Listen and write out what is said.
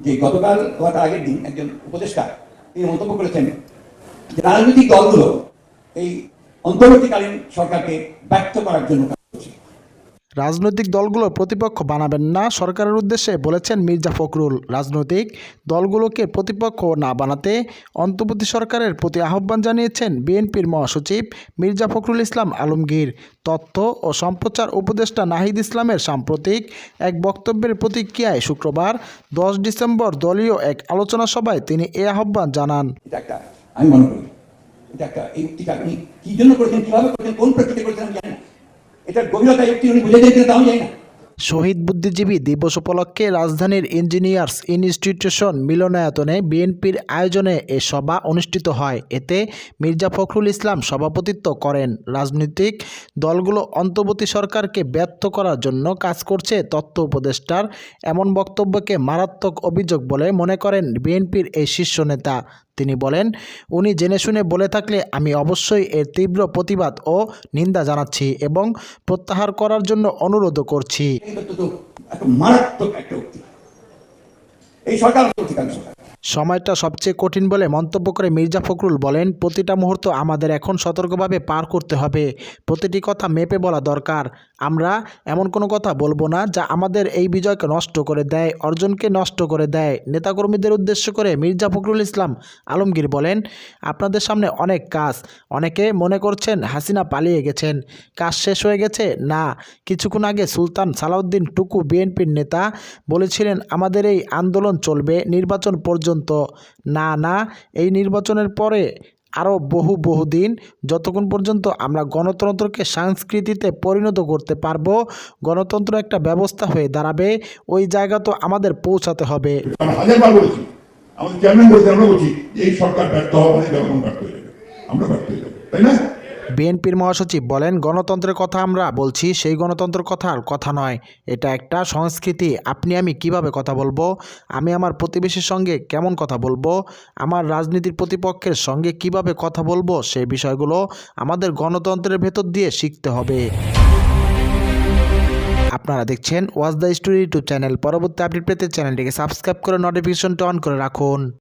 যে গতকাল তার আগের দিন একজন উপদেষ্টা তিনি মন্তব্য করেছেন যে রাজনৈতিক দলগুলো এই অন্তর্বর্তীকালীন সরকারকে ব্যর্থ করার জন্য রাজনৈতিক দলগুলো প্রতিপক্ষ বানাবেন না, সরকারের উদ্দেশ্যে বলেছেন মির্জা ফখরুল। রাজনৈতিক দলগুলোকে প্রতিপক্ষ না বানাতে অন্তর্বর্তী সরকারের প্রতি আহ্বান জানিয়েছেন বিএনপির মহাসচিব মির্জা ফখরুল ইসলাম আলমগীর। তথ্য ও সম্প্রচার উপদেষ্টা নাহিদ ইসলামের সাম্প্রতিক এক বক্তব্যের প্রতিক্রিয়ায় শুক্রবার, দশ ডিসেম্বর দলীয় এক আলোচনা সভায় তিনি এ আহ্বান জানান। আমি মনে করি, এটা একটা কি জন্য করেছেন, কীভাবে করেছেন, কোন প্রকৃতি করেছেন আমি জানি এটার গভীরতা উক্তি উনি কিনা তাও জানি না। শহীদ বুদ্ধিজীবী দিবস উপলক্ষে রাজধানীর ইঞ্জিনিয়ার্স ইনস্টিটিউশন মিলনায়তনে বিএনপির আয়োজনে এ সভা অনুষ্ঠিত হয়। এতে মির্জা ফখরুল ইসলাম সভাপতিত্ব করেন। রাজনৈতিক দলগুলো অন্তর্বর্তী সরকারকে ব্যর্থ করার জন্য কাজ করছে তথ্য উপদেষ্টার এমন বক্তব্যকে মারাত্মক অভিযোগ বলে মনে করেন বিএনপির এই শীর্ষ নেতা। তিনি বলেন, উনি জেনে শুনে বলে থাকলে আমি অবশ্যই এর তীব্র প্রতিবাদ ও নিন্দা জানাচ্ছি এবং প্রত্যাহার করার জন্য অনুরোধ করছি। এই সরকার সময়টা সবচেয়ে কঠিন বলে মন্তব্য করে মির্জা ফখরুল বলেন, প্রতিটা মুহূর্ত আমাদের এখন সতর্কভাবে পার করতে হবে। প্রতিটি কথা মেপে বলা দরকার। আমরা এমন কোনো কথা বলব না যা আমাদের এই বিজয়কে নষ্ট করে দেয়, অর্জনকে নষ্ট করে দেয়। নেতাকর্মীদের উদ্দেশ্য করে মির্জা ফখরুল ইসলাম আলমগীর বলেন, আপনাদের সামনে অনেক কাজ। অনেকে মনে করছেন হাসিনা পালিয়ে গেছেন। কাজ শেষ হয়ে গেছে? না। কিছুক্ষণ আগে সুলতান সালাউদ্দিন টুকু বিএনপির নেতা বলেছিলেন, আমাদের এই আন্দোলন চলবে। নির্বাচন পর্যন্ত না না, এই নির্বাচনের পরে আরও বহু বহু দিন যতক্ষণ পর্যন্ত আমরা গণতন্ত্রকে সংস্কৃতিতে পরিণত করতে পারব, গণতন্ত্র একটা ব্যবস্থা হয়ে দাঁড়াবে, ওই জায়গা তো আমাদের পৌঁছাতে হবে। আমরা আমাদের চেয়ারম্যান বলেছেন আমরা বলছি এই সরকার ব্যর্থ হওয়া মানে জনগণ ব্যর্থ হয়ে যাবে, আমরা ব্যর্থ হয়ে যাব, তাই না? বিএনপির মহাসচিব বলেন, গণতন্ত্রের কথা আমরা বলছি, সেই গণতন্ত্রের কথার কথা নয়। এটা একটা সংস্কৃতি। আপনি, আমি কীভাবে কথা বলব? আমি আমার প্রতিবেশীর সঙ্গে কেমন কথা বলব? আমার রাজনীতির প্রতিপক্ষের সঙ্গে কীভাবে কথা বলব? সেই বিষয়গুলো আমাদের গণতন্ত্রের ভেতর দিয়ে শিখতে হবে। আপনারা দেখছেন was the story YouTube channel. পরবর্তী আপডেট পেতে চ্যানেলটিকে সাবস্ক্রাইব করে নোটিফিকেশনটা অন করে রাখুন।